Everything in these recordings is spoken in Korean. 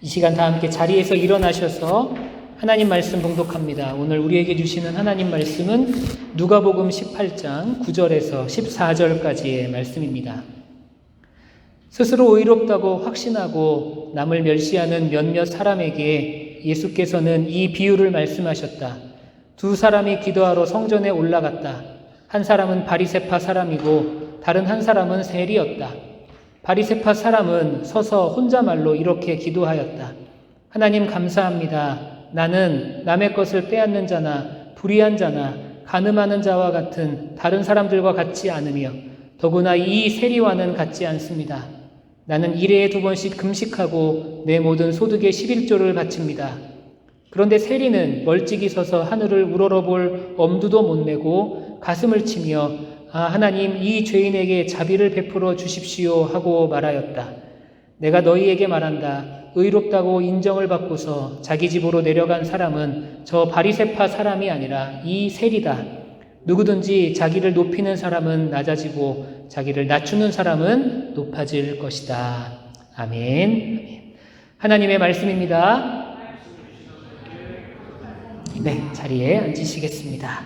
이 시간 다 함께 자리에서 일어나셔서 하나님 말씀 봉독합니다. 오늘 우리에게 주시는 하나님 말씀은 누가복음 18장 9절에서 14절까지의 말씀입니다. 스스로 의롭다고 확신하고 남을 멸시하는 몇몇 사람에게 예수께서는 이 비유를 말씀하셨다. 두 사람이 기도하러 성전에 올라갔다. 한 사람은 바리세파 사람이고 다른 한 사람은 세리였다. 바리세파 사람은 서서 혼자말로 이렇게 기도하였다. 하나님 감사합니다. 나는 남의 것을 빼앗는 자나 불의한 자나 가늠하는 자와 같은 다른 사람들과 같지 않으며 더구나 이 세리와는 같지 않습니다. 나는 일회에 두 번씩 금식하고 내 모든 소득의 11조를 바칩니다. 그런데 세리는 멀찍이 서서 하늘을 우러러볼 엄두도 못 내고 가슴을 치며 아 하나님 이 죄인에게 자비를 베풀어 주십시오 하고 말하였다. 내가 너희에게 말한다. 의롭다고 인정을 받고서 자기 집으로 내려간 사람은 저 바리세파 사람이 아니라 이 세리다. 누구든지 자기를 높이는 사람은 낮아지고 자기를 낮추는 사람은 높아질 것이다. 아멘. 하나님의 말씀입니다. 네, 자리에 앉으시겠습니다.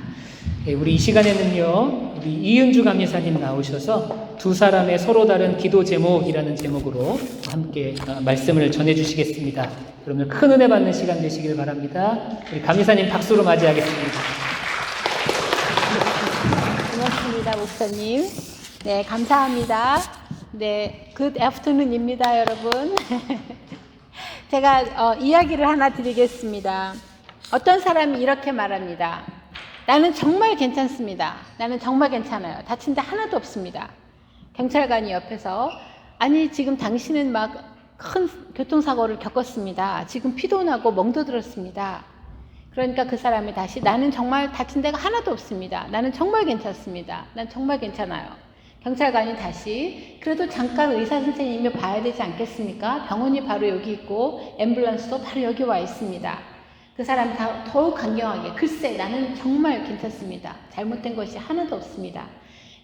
네, 우리 이 시간에는요, 우리 이은주 감리사님 나오셔서 두 사람의 서로 다른 기도 제목이라는 제목으로 함께 어, 말씀을 전해주시겠습니다. 여러분들 큰 은혜 받는 시간 되시길 바랍니다. 우리 감리사님 박수로 맞이하겠습니다. 고맙습니다, 목사님. 네, 감사합니다. 네, 굿 애프터눈입니다, 여러분. 제가 어, 이야기를 하나 드리겠습니다. 어떤 사람이 이렇게 말합니다. 나는 정말 괜찮습니다. 나는 정말 괜찮아요. 다친 데 하나도 없습니다. 경찰관이 옆에서 아니 지금 당신은 막 큰 교통사고를 겪었습니다. 지금 피도 나고 멍도 들었습니다. 그러니까 그 사람이 다시 나는 정말 다친 데가 하나도 없습니다. 나는 정말 괜찮습니다. 난 정말 괜찮아요. 경찰관이 다시 그래도 잠깐 의사 선생님이 봐야 되지 않겠습니까? 병원이 바로 여기 있고 앰뷸런스도 바로 여기 와 있습니다. 그 사람이 다 더욱 강경하게 글쎄 나는 정말 괜찮습니다. 잘못된 것이 하나도 없습니다.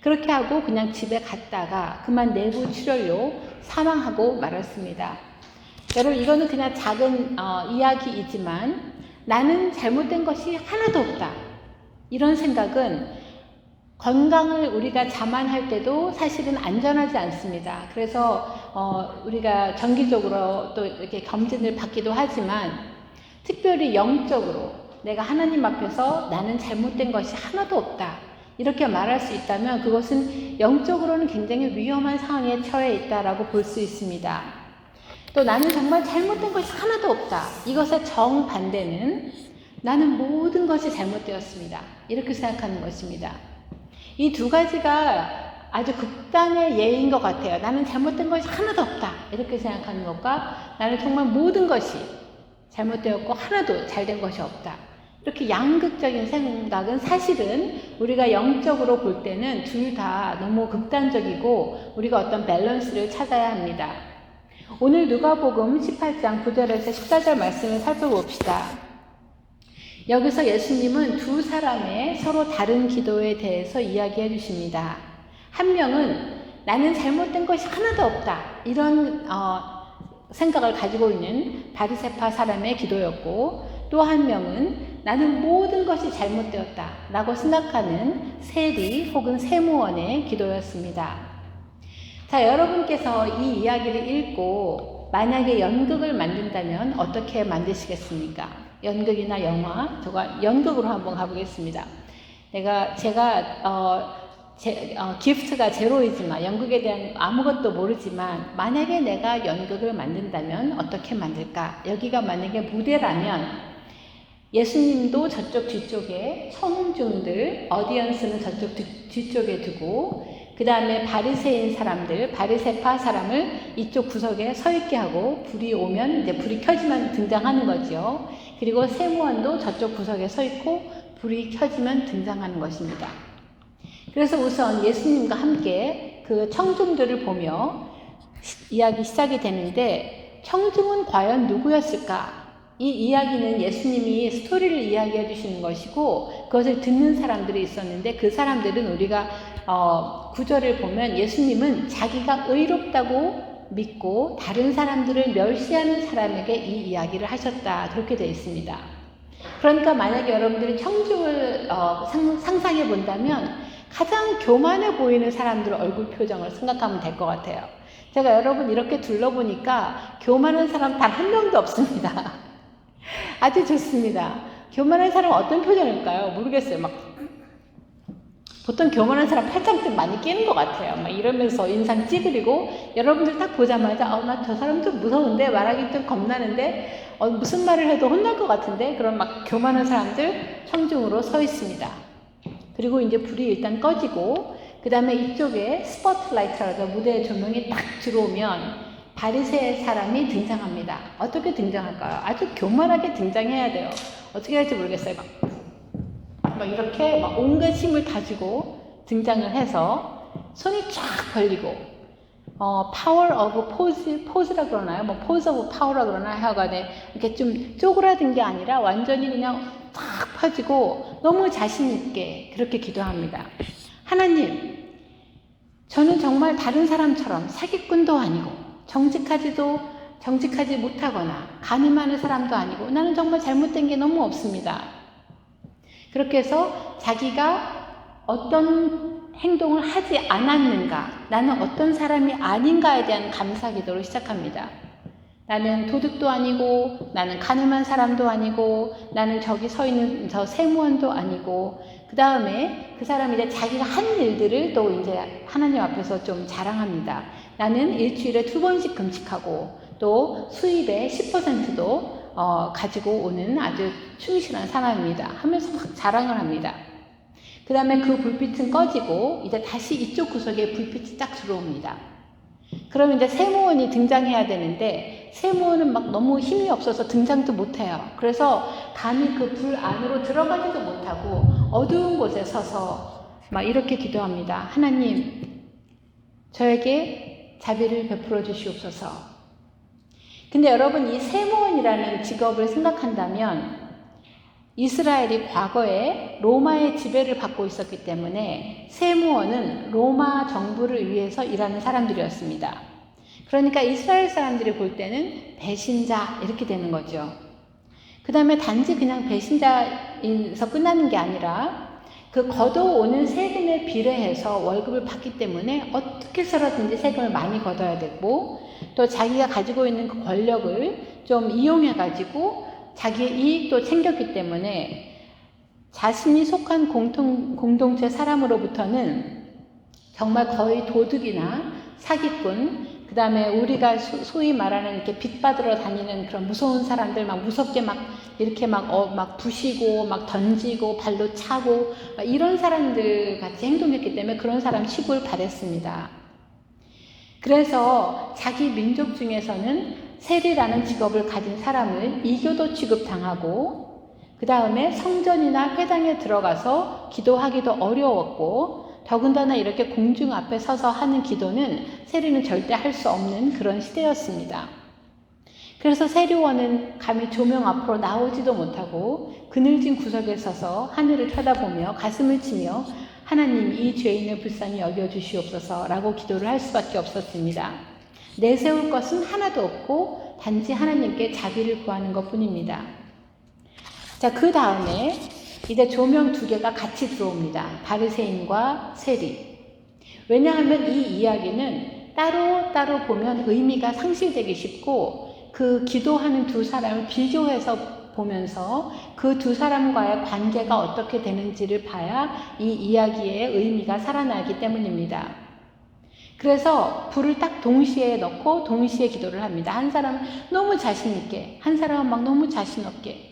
그렇게 하고 그냥 집에 갔다가 그만 내부 출혈로 사망하고 말았습니다. 여러분 이거는 그냥 작은 어, 이야기이지만 나는 잘못된 것이 하나도 없다. 이런 생각은 건강을 우리가 자만할 때도 사실은 안전하지 않습니다. 그래서 어, 우리가 정기적으로 또 이렇게 검진을 받기도 하지만 특별히 영적으로 내가 하나님 앞에서 나는 잘못된 것이 하나도 없다. 이렇게 말할 수 있다면 그것은 영적으로는 굉장히 위험한 상황에 처해 있다라고 볼 수 있습니다. 또 나는 정말 잘못된 것이 하나도 없다. 이것의 정반대는 나는 모든 것이 잘못되었습니다. 이렇게 생각하는 것입니다. 이 두 가지가 아주 극단의 예인 것 같아요. 나는 잘못된 것이 하나도 없다. 이렇게 생각하는 것과 나는 정말 모든 것이 잘못되었고 하나도 잘된 것이 없다. 이렇게 양극적인 생각은 사실은 우리가 영적으로 볼 때는 둘 다 너무 극단적이고 우리가 어떤 밸런스를 찾아야 합니다. 오늘 누가복음 18장 9절에서 14절 말씀을 살펴봅시다. 여기서 예수님은 두 사람의 서로 다른 기도에 대해서 이야기해 주십니다. 한 명은 나는 잘못된 것이 하나도 없다. 이런 어, 생각을 가지고 있는 바리세파 사람의 기도였고 또 한 명은 나는 모든 것이 잘못되었다. 라고 생각하는 세리 혹은 세무원의 기도였습니다. 자, 여러분께서 이 이야기를 읽고 만약에 연극을 만든다면 어떻게 만드시겠습니까? 연극이나 영화, 제가 연극으로 한번 가보겠습니다. 내가, 제가, 어, 제, 어, 기프트가 제로이지만, 연극에 대한 아무것도 모르지만, 만약에 내가 연극을 만든다면 어떻게 만들까? 여기가 만약에 무대라면, 예수님도 저쪽 뒤쪽에 청중들, 어디언스는 저쪽 뒤쪽에 두고 그 다음에 바리새인 사람들, 바리새파 사람을 이쪽 구석에 서 있게 하고 불이 오면 이제 불이 켜지면 등장하는 거죠. 그리고 세무원도 저쪽 구석에 서 있고 불이 켜지면 등장하는 것입니다. 그래서 우선 예수님과 함께 그 청중들을 보며 이야기 시작이 되는데 청중은 과연 누구였을까? 이 이야기는 예수님이 스토리를 이야기해 주시는 것이고 그것을 듣는 사람들이 있었는데 그 사람들은 우리가 어, 구절을 보면 예수님은 자기가 의롭다고 믿고 다른 사람들을 멸시하는 사람에게 이 이야기를 하셨다. 그렇게 되어 있습니다. 그러니까 만약에 여러분들이 청중을 어, 상, 상상해 본다면 가장 교만해 보이는 사람들의 얼굴 표정을 생각하면 될 것 같아요. 제가 여러분 이렇게 둘러보니까 교만한 사람 단 한 명도 없습니다. 아주 좋습니다. 교만한 사람 어떤 표정일까요? 모르겠어요. 막 보통 교만한 사람 팔짱 많이 끼는 것 같아요. 막 이러면서 인상 찌그리고 여러분들 딱 보자마자 어, 나 저 사람 좀 무서운데 말하기 좀 겁나는데 어, 무슨 말을 해도 혼날 것 같은데 그런 막 교만한 사람들 청중으로 서 있습니다. 그리고 이제 불이 일단 꺼지고 그 다음에 이쪽에 스포트라이트라고 무대에 조명이 딱 들어오면 바리새 사람이 등장합니다. 어떻게 등장할까요? 아주 교만하게 등장해야 돼요. 어떻게 할지 모르겠어요. 막, 막 이렇게 막 온갖 힘을 가지고 등장을 해서 손이 쫙 벌리고 어, power of pose, pose라 그러나요? 뭐 pose of power라 그러나 하여간에 이렇게 좀 쪼그라든 게 아니라 완전히 그냥 탁 펴지고 너무 자신있게 그렇게 기도합니다. 하나님, 저는 정말 다른 사람처럼 사기꾼도 아니고 정직하지도 정직하지 못하거나 가늠하는 사람도 아니고 나는 정말 잘못된 게 너무 없습니다. 그렇게 해서 자기가 어떤 행동을 하지 않았는가, 나는 어떤 사람이 아닌가에 대한 감사 기도를 시작합니다. 나는 도둑도 아니고, 나는 가늠한 사람도 아니고, 나는 저기 서 있는 저 세무원도 아니고, 그 다음에 그 사람이 이제 자기가 한 일들을 또 이제 하나님 앞에서 좀 자랑합니다. 나는 일주일에 두 번씩 금식하고, 또 수입의 10%도 어, 가지고 오는 아주 충실한 사람입니다. 하면서 막 자랑을 합니다. 그 다음에 그 불빛은 꺼지고 이제 다시 이쪽 구석에 불빛이 딱 들어옵니다. 그러면 이제 세무원이 등장해야 되는데 세무원은 막 너무 힘이 없어서 등장도 못해요. 그래서 감히 그 불 안으로 들어가지도 못하고 어두운 곳에 서서 막 이렇게 기도합니다. 하나님, 저에게 자비를 베풀어 주시옵소서. 근데 여러분 이 세무원이라는 직업을 생각한다면 이스라엘이 과거에 로마의 지배를 받고 있었기 때문에 세무원은 로마 정부를 위해서 일하는 사람들이었습니다. 그러니까 이스라엘 사람들이 볼 때는 배신자 이렇게 되는 거죠. 그 다음에 단지 그냥 배신자에서 끝나는 게 아니라 그 걷어오는 세금에 비례해서 월급을 받기 때문에 어떻게 해서라든지 세금을 많이 걷어야 되고 또 자기가 가지고 있는 그 권력을 좀 이용해 가지고 자기의 이익도 챙겼기 때문에 자신이 속한 공통, 공동체 사람으로부터는 정말 거의 도둑이나 사기꾼, 그 다음에 우리가 소, 위 말하는 이렇게 빚 받으러 다니는 그런 무서운 사람들 막 무섭게 막 이렇게 막, 어, 막 부시고 막 던지고 발로 차고 이런 사람들 같이 행동했기 때문에 그런 사람 취급을 받았습니다. 그래서 자기 민족 중에서는 세리라는 직업을 가진 사람을 이교도 취급당하고 그 다음에 성전이나 회당에 들어가서 기도하기도 어려웠고 더군다나 이렇게 공중 앞에 서서 하는 기도는 세리는 절대 할 수 없는 그런 시대였습니다. 그래서 세리원은 감히 조명 앞으로 나오지도 못하고 그늘진 구석에 서서 하늘을 쳐다보며 가슴을 치며 하나님 이 죄인을 불쌍히 여겨 주시옵소서라고 기도를 할 수밖에 없었습니다. 내세울 것은 하나도 없고 단지 하나님께 자비를 구하는 것 뿐입니다. 자, 그 다음에 이제 조명 두 개가 같이 들어옵니다. 바르세인과 세리. 왜냐하면 이 이야기는 따로 따로 보면 의미가 상실되기 쉽고 그 기도하는 두 사람을 비교해서 보면서 그 두 사람과의 관계가 어떻게 되는지를 봐야 이 이야기의 의미가 살아나기 때문입니다. 그래서 불을 딱 동시에 넣고 동시에 기도를 합니다. 한 사람은 너무 자신있게, 한 사람은 막 너무 자신없게.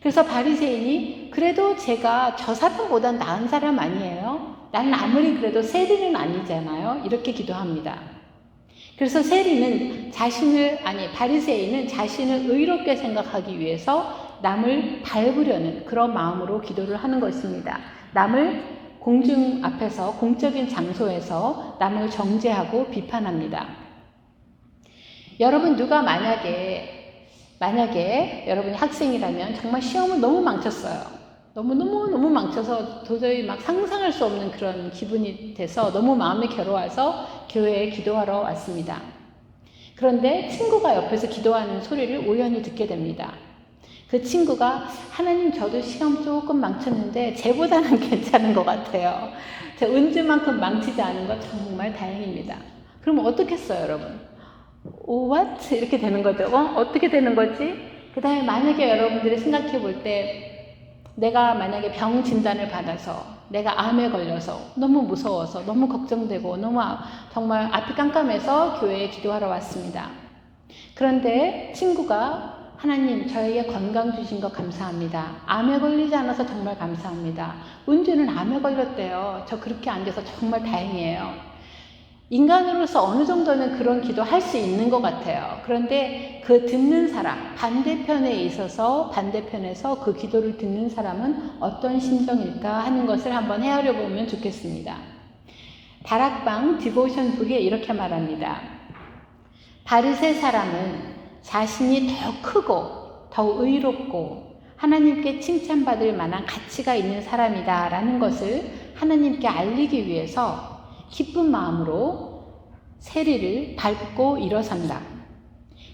그래서 바리새인이 그래도 제가 저 사람보다 나은 사람 아니에요? 나는 아무리 그래도 세리는 아니잖아요. 이렇게 기도합니다. 그래서 세리는 자신을 아니 바리새인은 자신을 의롭게 생각하기 위해서 남을 밟으려는 그런 마음으로 기도를 하는 것입니다. 남을 공중 앞에서 공적인 장소에서 남을 정죄하고 비판합니다. 여러분 누가 만약에 만약에 여러분이 학생이라면 정말 시험을 너무 망쳤어요. 너무 너무 너무 망쳐서 도저히 막 상상할 수 없는 그런 기분이 돼서 너무 마음이 괴로워서 교회에 기도하러 왔습니다. 그런데 친구가 옆에서 기도하는 소리를 우연히 듣게 됩니다. 그 친구가 하나님 저도 시험 조금 망쳤는데 쟤보다는 괜찮은 것 같아요. 제 은주만큼 망치지 않은 것 정말 다행입니다. 그럼 어떻게 했어요, 여러분? 오, what? 이렇게 되는 거죠. 어? 어떻게 되는 거지? 그 다음에 만약에 여러분들이 생각해 볼 때 내가 만약에 병 진단을 받아서 내가 암에 걸려서 너무 무서워서 너무 걱정되고 너무 아- 정말 앞이 깜깜해서 교회에 기도하러 왔습니다. 그런데 친구가 하나님 저에게 건강 주신 것 감사합니다. 암에 걸리지 않아서 정말 감사합니다. 은주는 암에 걸렸대요. 저 그렇게 안 돼서 정말 다행이에요. 인간으로서 어느 정도는 그런 기도 할 수 있는 것 같아요. 그런데 그 듣는 사람, 반대편에 있어서 반대편에서 그 기도를 듣는 사람은 어떤 심정일까 하는 것을 한번 헤아려 보면 좋겠습니다. 다락방 디보션 북에 이렇게 말합니다. 바리새 사람은 자신이 더 크고 더 의롭고 하나님께 칭찬받을 만한 가치가 있는 사람이다라는 것을 하나님께 알리기 위해서 기쁜 마음으로 세리를 밟고 일어선다.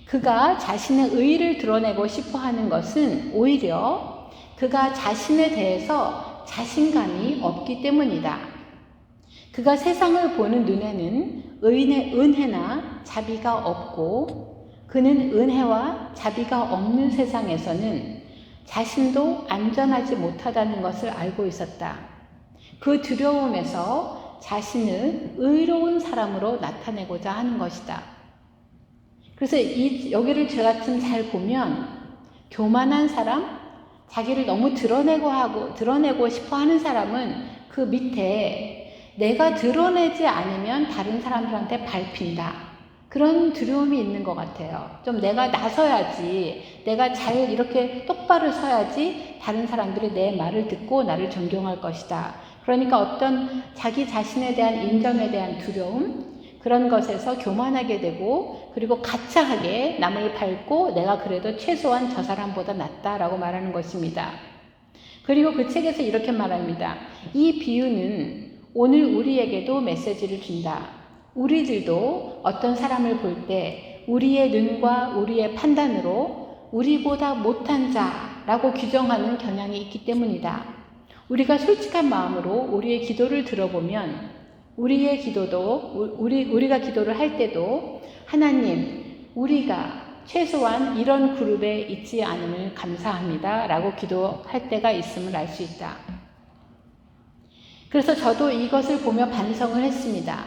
그가 자신의 의를 드러내고 싶어 하는 것은 오히려 그가 자신에 대해서 자신감이 없기 때문이다. 그가 세상을 보는 눈에는 은혜, 은혜나 자비가 없고 그는 은혜와 자비가 없는 세상에서는 자신도 안전하지 못하다는 것을 알고 있었다. 그 두려움에서 자신을 의로운 사람으로 나타내고자 하는 것이다. 그래서 이, 여기를 제가 좀 잘 보면 교만한 사람, 자기를 너무 드러내고 하고 드러내고 싶어 하는 사람은 그 밑에 내가 드러내지 않으면 다른 사람들한테 밟힌다. 그런 두려움이 있는 것 같아요. 좀 내가 나서야지, 내가 잘 이렇게 똑바로 서야지 다른 사람들이 내 말을 듣고 나를 존경할 것이다. 그러니까 어떤 자기 자신에 대한 인정에 대한 두려움, 그런 것에서 교만하게 되고, 그리고 가짜하게 남을 밟고 내가 그래도 최소한 저 사람보다 낫다라고 말하는 것입니다. 그리고 그 책에서 이렇게 말합니다. 이 비유는 오늘 우리에게도 메시지를 준다. 우리들도 어떤 사람을 볼 때 우리의 눈과 우리의 판단으로 우리보다 못한 자라고 규정하는 경향이 있기 때문이다. 우리가 솔직한 마음으로 우리의 기도를 들어보면 우리의 기도도 우리 우리가 기도를 할 때도 하나님 우리가 최소한 이런 그룹에 있지 않음을 감사합니다라고 기도할 때가 있음을 알 수 있다. 그래서 저도 이것을 보며 반성을 했습니다.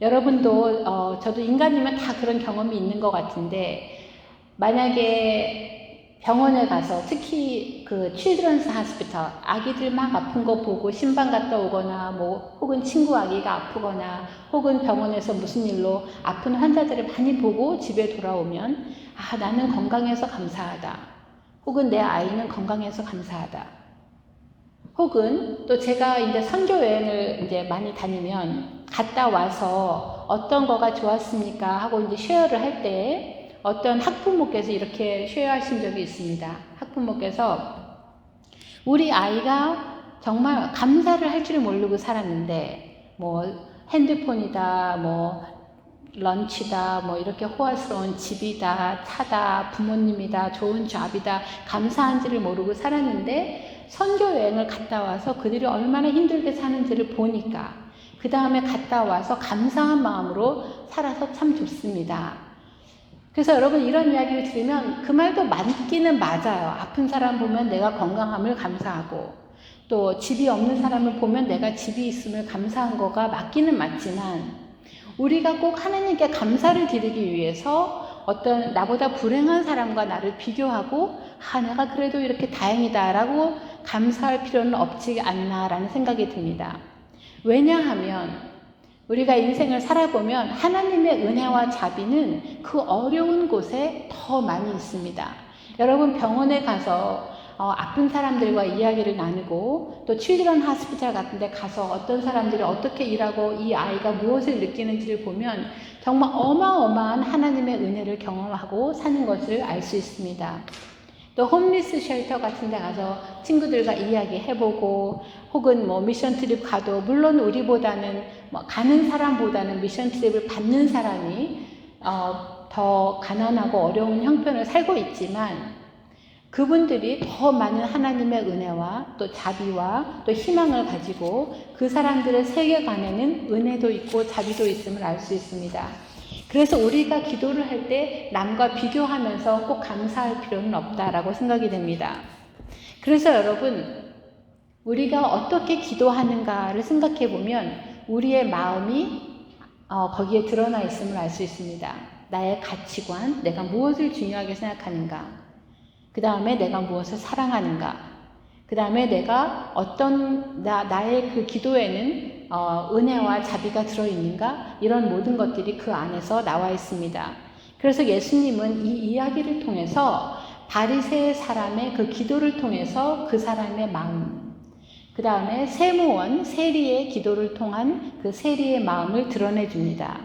여러분도 어, 저도 인간이면 다 그런 경험이 있는 것 같은데 만약에 병원에 가서 특히 그 칠드런스 하스피터 아기들 막 아픈 거 보고 신방 갔다 오거나 뭐 혹은 친구 아기가 아프거나 혹은 병원에서 무슨 일로 아픈 환자들을 많이 보고 집에 돌아오면 아 나는 건강해서 감사하다. 혹은 내 아이는 건강해서 감사하다. 혹은 또 제가 이제 선교 여행을 이제 많이 다니면 갔다 와서 어떤 거가 좋았습니까? 하고 이제 쉐어를 할때 어떤 학부모께서 이렇게 쉐어하신 적이 있습니다. 학부모께서 우리 아이가 정말 감사를 할 줄 모르고 살았는데 뭐 핸드폰이다 뭐 런치다 뭐 이렇게 호화스러운 집이다 차다 부모님이다 좋은 잡이다 감사한지를 모르고 살았는데 선교 여행을 갔다 와서 그들이 얼마나 힘들게 사는지를 보니까 그 다음에 갔다 와서 감사한 마음으로 살아서 참 좋습니다. 그래서 여러분 이런 이야기를 들으면 그 말도 맞기는 맞아요. 아픈 사람 보면 내가 건강함을 감사하고 또 집이 없는 사람을 보면 내가 집이 있음을 감사한 거가 맞기는 맞지만 우리가 꼭 하나님께 감사를 드리기 위해서 어떤 나보다 불행한 사람과 나를 비교하고 아 내가 그래도 이렇게 다행이다라고 감사할 필요는 없지 않나라는 생각이 듭니다. 왜냐하면 우리가 인생을 살아보면 하나님의 은혜와 자비는 그 어려운 곳에 더 많이 있습니다. 여러분 병원에 가서 어, 아픈 사람들과 이야기를 나누고 또 칠드런 하스피탈 같은 데 가서 어떤 사람들이 어떻게 일하고 이 아이가 무엇을 느끼는지를 보면 정말 어마어마한 하나님의 은혜를 경험하고 사는 것을 알 수 있습니다. 또 홈리스 쉘터 같은 데 가서 친구들과 이야기해보고 혹은 뭐 미션 트립 가도 물론 우리보다는 뭐 가는 사람보다는 미션 트립을 받는 사람이 어, 더 가난하고 어려운 형편을 살고 있지만 그분들이 더 많은 하나님의 은혜와 또 자비와 또 희망을 가지고 그 사람들의 세계관에는 은혜도 있고 자비도 있음을 알 수 있습니다. 그래서 우리가 기도를 할 때 남과 비교하면서 꼭 감사할 필요는 없다라고 생각이 됩니다. 그래서 여러분, 우리가 어떻게 기도하는가를 생각해 보면 우리의 마음이 어, 거기에 드러나 있음을 알 수 있습니다. 나의 가치관, 내가 무엇을 중요하게 생각하는가, 그 다음에 내가 무엇을 사랑하는가, 그 다음에 내가 어떤 나, 나의 그 기도에는 어, 은혜와 자비가 들어있는가 이런 모든 것들이 그 안에서 나와 있습니다. 그래서 예수님은 이 이야기를 통해서 바리새 사람의 그 기도를 통해서 그 사람의 마음, 그 다음에 세무원 세리의 기도를 통한 그 세리의 마음을 드러내 줍니다.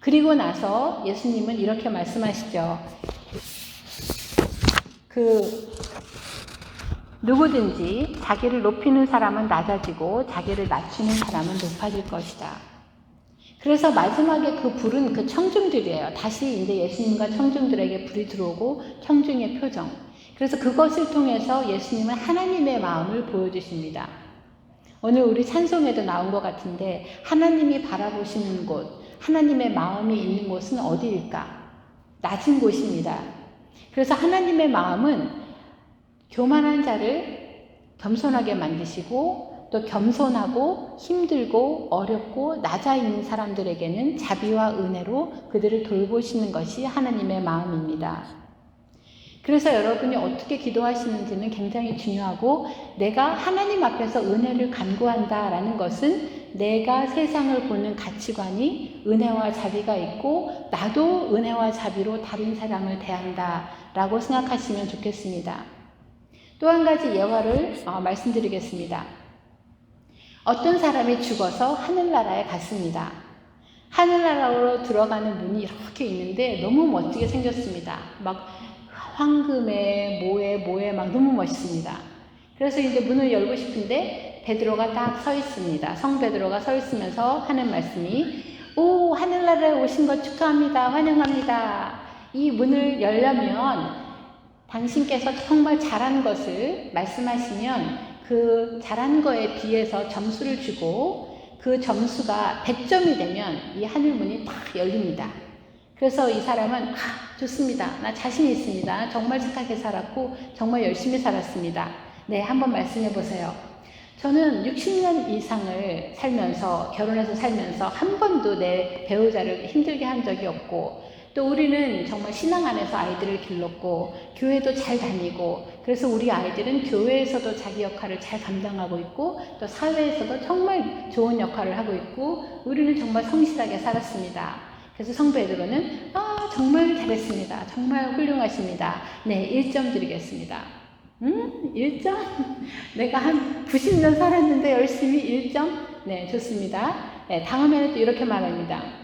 그리고 나서 예수님은 이렇게 말씀하시죠. 그 누구든지 자기를 높이는 사람은 낮아지고 자기를 낮추는 사람은 높아질 것이다. 그래서 마지막에 그 불은 그 청중들이에요. 다시 이제 예수님과 청중들에게 불이 들어오고 청중의 표정. 그래서 그것을 통해서 예수님은 하나님의 마음을 보여주십니다. 오늘 우리 찬송에도 나온 것 같은데 하나님이 바라보시는 곳, 하나님의 마음이 있는 곳은 어디일까? 낮은 곳입니다. 그래서 하나님의 마음은 교만한 자를 겸손하게 만드시고 또 겸손하고 힘들고 어렵고 낮아 있는 사람들에게는 자비와 은혜로 그들을 돌보시는 것이 하나님의 마음입니다. 그래서 여러분이 어떻게 기도하시는지는 굉장히 중요하고 내가 하나님 앞에서 은혜를 간구한다라는 것은 내가 세상을 보는 가치관이 은혜와 자비가 있고 나도 은혜와 자비로 다른 사람을 대한다라고 생각하시면 좋겠습니다. 또 한 가지 예화를 어, 말씀드리겠습니다. 어떤 사람이 죽어서 하늘나라에 갔습니다. 하늘나라로 들어가는 문이 이렇게 있는데 너무 멋지게 생겼습니다. 막 황금에 뭐에 뭐에 막 너무 멋있습니다. 그래서 이제 문을 열고 싶은데 베드로가 딱 서 있습니다. 성 베드로가 서 있으면서 하는 말씀이 오 하늘나라에 오신 것 축하합니다. 환영합니다. 이 문을 열려면 당신께서 정말 잘한 것을 말씀하시면 그 잘한 거에 비해서 점수를 주고 그 점수가 100점이 되면 이 하늘문이 딱 열립니다. 그래서 이 사람은 아, 좋습니다. 나 자신 있습니다. 정말 착하게 살았고 정말 열심히 살았습니다. 네, 한번 말씀해 보세요. 저는 60년 이상을 살면서 결혼해서 살면서 한 번도 내 배우자를 힘들게 한 적이 없고 또 우리는 정말 신앙 안에서 아이들을 길렀고 교회도 잘 다니고 그래서 우리 아이들은 교회에서도 자기 역할을 잘 감당하고 있고 또 사회에서도 정말 좋은 역할을 하고 있고 우리는 정말 성실하게 살았습니다. 그래서 성베드로는 아 정말 잘했습니다. 정말 훌륭하십니다. 네 1점 드리겠습니다. 음 1점? 내가 한 90년 살았는데 열심히 1점? 네 좋습니다. 네, 다음에는 또 이렇게 말합니다.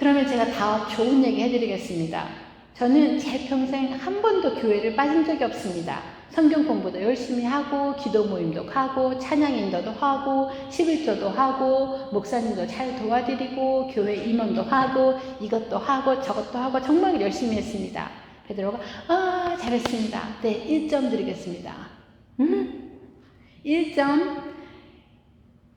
그러면 제가 다 좋은 얘기 해드리겠습니다. 저는 제 평생 한 번도 교회를 빠진 적이 없습니다. 성경 공부도 열심히 하고, 기도 모임도 하고, 찬양 인도도 하고, 11조도 하고, 목사님도 잘 도와드리고, 교회 임원도 하고, 이것도 하고, 저것도 하고, 정말 열심히 했습니다. 베드로가, 아, 잘했습니다. 네, 1점 드리겠습니다. 음? 1점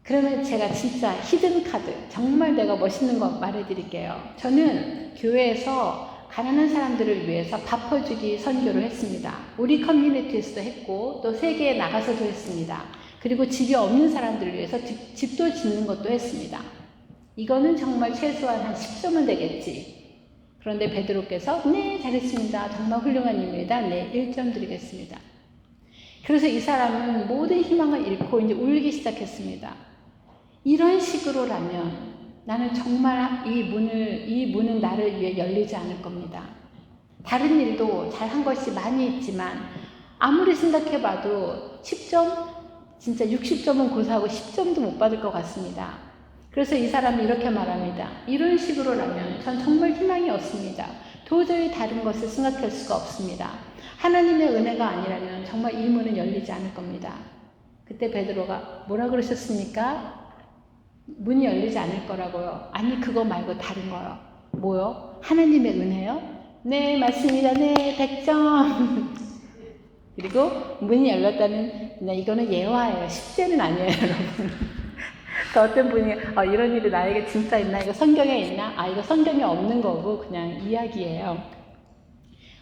그러면 제가 진짜 히든 카드, 정말 내가 멋있는 거 말해드릴게요. 저는 교회에서 가난한 사람들을 위해서 밥 퍼주기 선교를 했습니다. 우리 커뮤니티에서도 했고, 또 세계에 나가서도 했습니다. 그리고 집이 없는 사람들을 위해서 집, 집도 짓는 것도 했습니다. 이거는 정말 최소한 한 10점은 되겠지. 그런데 베드로께서, 네, 잘했습니다. 정말 훌륭한 일입니다. 네, 1점 드리겠습니다. 그래서 이 사람은 모든 희망을 잃고 이제 울기 시작했습니다. 이런 식으로라면 나는 정말 이 문을, 이 문은 나를 위해 열리지 않을 겁니다. 다른 일도 잘한 것이 많이 있지만 아무리 생각해봐도 10점, 진짜 60점은 고사하고 10점도 못 받을 것 같습니다. 그래서 이 사람이 이렇게 말합니다. 이런 식으로라면 전 정말 희망이 없습니다. 도저히 다른 것을 생각할 수가 없습니다. 하나님의 은혜가 아니라면 정말 이 문은 열리지 않을 겁니다. 그때 베드로가 뭐라 그러셨습니까? 문이 열리지 않을 거라고요. 아니 그거 말고 다른 거요. 뭐요? 하나님의 은혜요? 네 맞습니다. 네 100점. 그리고 문이 열렸다는 네, 이거는 예화예요. 십제는 아니에요, 여러분. 그 어떤 분이 어, 이런 일이 나에게 진짜 있나? 이거 성경에 있나? 아 이거 성경에 없는 거고 그냥 이야기예요.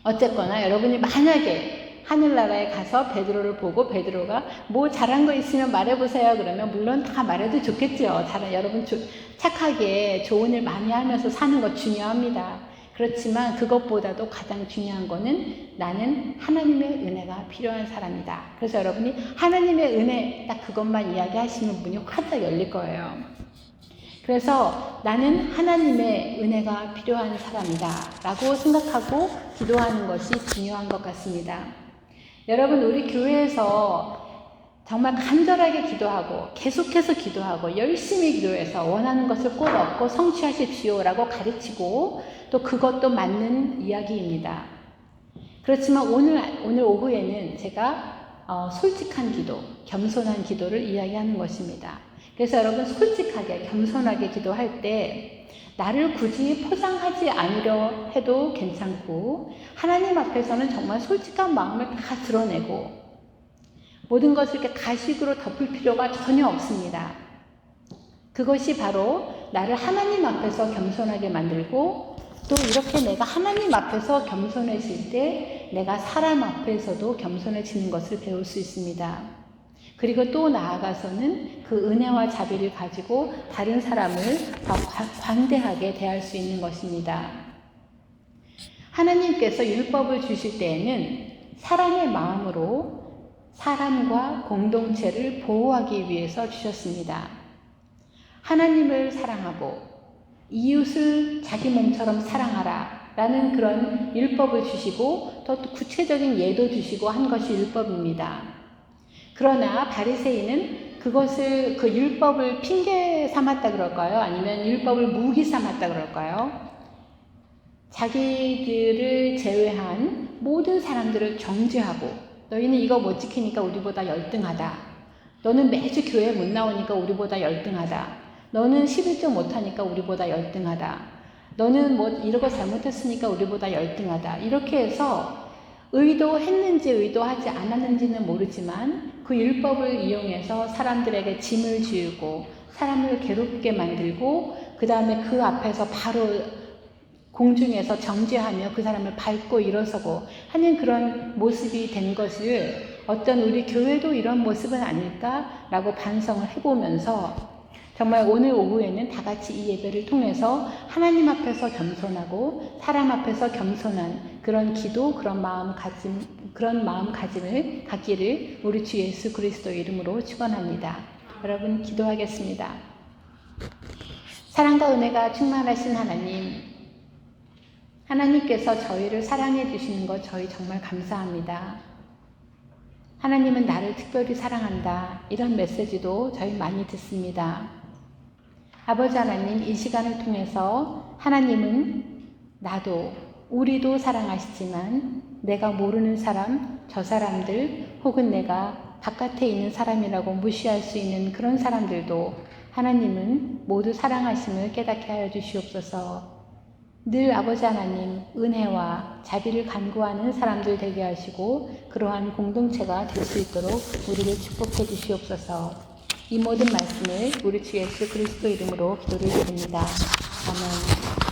어쨌거나 여러분이 만약에 하늘나라에 가서 베드로를 보고 베드로가 뭐 잘한 거 있으면 말해보세요. 그러면 물론 다 말해도 좋겠죠. 다른 여러분 조, 착하게 좋은 일 많이 하면서 사는 거 중요합니다. 그렇지만 그것보다도 가장 중요한 거는 나는 하나님의 은혜가 필요한 사람이다. 그래서 여러분이 하나님의 은혜 딱 그것만 이야기하시는 분이 활짝 열릴 거예요. 그래서 나는 하나님의 은혜가 필요한 사람이다. 라고 생각하고 기도하는 것이 중요한 것 같습니다. 여러분, 우리 교회에서 정말 간절하게 기도하고 계속해서 기도하고 열심히 기도해서 원하는 것을 꼭 얻고 성취하십시오라고 가르치고 또 그것도 맞는 이야기입니다. 그렇지만 오늘, 오늘 오후에는 제가 어, 솔직한 기도, 겸손한 기도를 이야기하는 것입니다. 그래서 여러분 솔직하게 겸손하게 기도할 때 나를 굳이 포장하지 않으려 해도 괜찮고 하나님 앞에서는 정말 솔직한 마음을 다 드러내고 모든 것을 이렇게 가식으로 덮을 필요가 전혀 없습니다. 그것이 바로 나를 하나님 앞에서 겸손하게 만들고 또 이렇게 내가 하나님 앞에서 겸손해질 때 내가 사람 앞에서도 겸손해지는 것을 배울 수 있습니다. 그리고 또 나아가서는 그 은혜와 자비를 가지고 다른 사람을 더 관대하게 대할 수 있는 것입니다. 하나님께서 율법을 주실 때에는 사랑의 마음으로 사람과 공동체를 보호하기 위해서 주셨습니다. 하나님을 사랑하고 이웃을 자기 몸처럼 사랑하라 라는 그런 율법을 주시고 또 구체적인 예도 주시고 한 것이 율법입니다. 그러나 바리새인은 그것을 그 율법을 핑계 삼았다 그럴까요? 아니면 율법을 무기 삼았다 그럴까요? 자기들을 제외한 모든 사람들을 정죄하고 너희는 이거 못 지키니까 우리보다 열등하다. 너는 매주 교회 못 나오니까 우리보다 열등하다. 너는 11조 못하니까 우리보다 열등하다. 너는 뭐 이러고 잘못했으니까 우리보다 열등하다. 이렇게 해서 의도했는지 의도하지 않았는지는 모르지만 그 율법을 이용해서 사람들에게 짐을 지우고 사람을 괴롭게 만들고 그 다음에 그 앞에서 바로 공중에서 정죄하며 그 사람을 밟고 일어서고 하는 그런 모습이 된 것을 어떤 우리 교회도 이런 모습은 아닐까라고 반성을 해보면서 정말 오늘 오후에는 다 같이 이 예배를 통해서 하나님 앞에서 겸손하고 사람 앞에서 겸손한 그런 기도, 그런 마음 가짐, 그런 마음 가짐을 갖기를 우리 주 예수 그리스도 이름으로 축원합니다. 여러분 기도하겠습니다. 사랑과 은혜가 충만하신 하나님, 하나님께서 저희를 사랑해 주시는 것 저희 정말 감사합니다. 하나님은 나를 특별히 사랑한다. 이런 메시지도 저희 많이 듣습니다. 아버지 하나님, 이 시간을 통해서 하나님은 나도, 우리도 사랑하시지만 내가 모르는 사람, 저 사람들, 혹은 내가 바깥에 있는 사람이라고 무시할 수 있는 그런 사람들도 하나님은 모두 사랑하심을 깨닫게 하여 주시옵소서. 늘 아버지 하나님 은혜와 자비를 간구하는 사람들 되게 하시고 그러한 공동체가 될 수 있도록 우리를 축복해 주시옵소서. 이 모든 말씀을 우리 주 예수 그리스도 이름으로 기도를 드립니다. 아멘.